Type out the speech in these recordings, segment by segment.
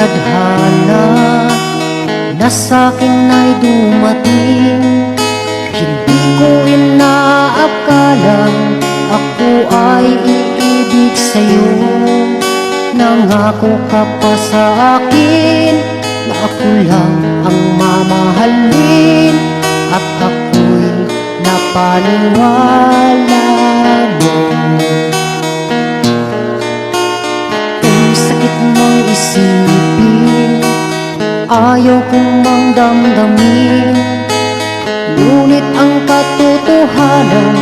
tadhana na sa akin ay dumating. Hindi ko inaakalang ako ay iibig sa'yo. Nangako ka pa sa na ako lang ang mamahalin At ako'y napaniwala mo. Ang sakit mong isipin Ayaw kong mang damdamin Ngunit ang katotohanan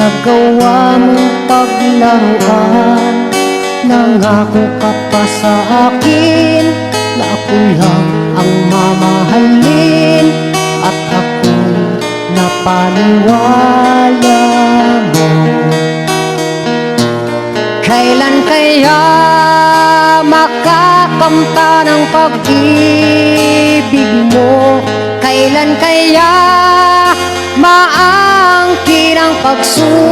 Nagawa mong paglaruan Nangako ka pa sa akin Ako lang ang mamahalin At ako'y napaniwala mo Kailan kaya makakamta ng pag-ibig mo? Kailan kaya maangkin ang pagsuyo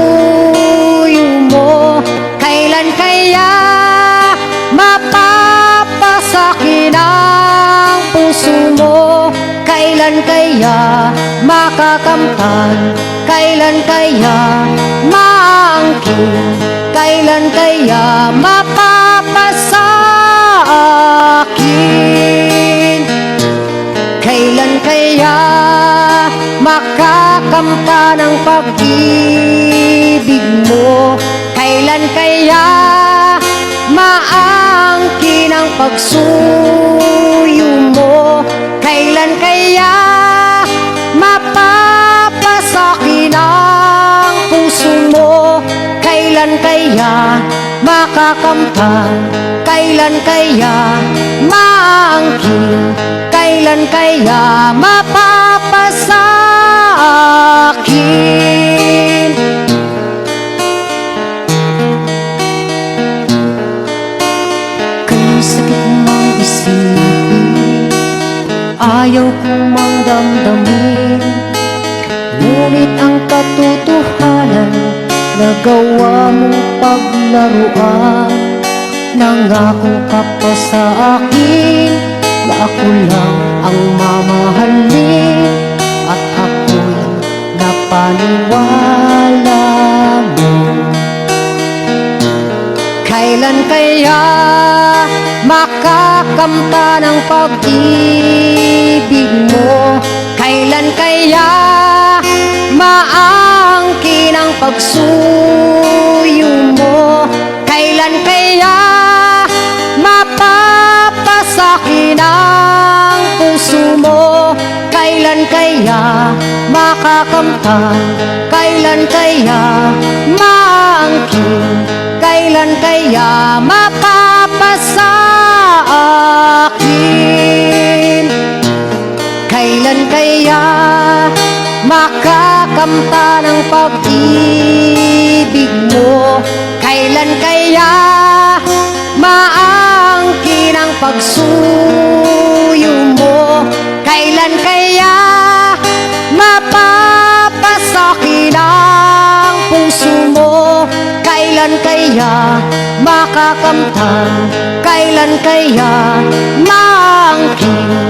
Kailan kaya makakamtan? Kailan kaya maangkin? Kailan kaya mapapasakin? Kailan kaya makakamta ng pag-ibig mo? Kailan kaya maangkin ang pagsuyo Kailan kaya makakamtan? Kailan kaya maangkin? Kailan kaya mapapasakin? Kaya sakit mang isipin Ayaw kong mang damdamin Ngunit ang katotohanan Nagawa mong paglaruan. Nangako ka pa sa akin Na ako lang ang mamahalin. At ako'y napaniwala mo. Kailan kaya makakamta ng pag-ibig mo? Kailan kaya ang pagsuyo mo? Kailan kaya mapapasakin ang puso mo? Kailan kaya makakamtan? Kailan kaya maangkin? Kailan kaya mapapasakin? Kailan kaya makakamta ng pag-ibig mo? Kailan kaya maangkin ang pagsuyo mo? Kailan kaya mapapasakin ang puso mo? Kailan kaya makakamtan? Kailan kaya maangkin?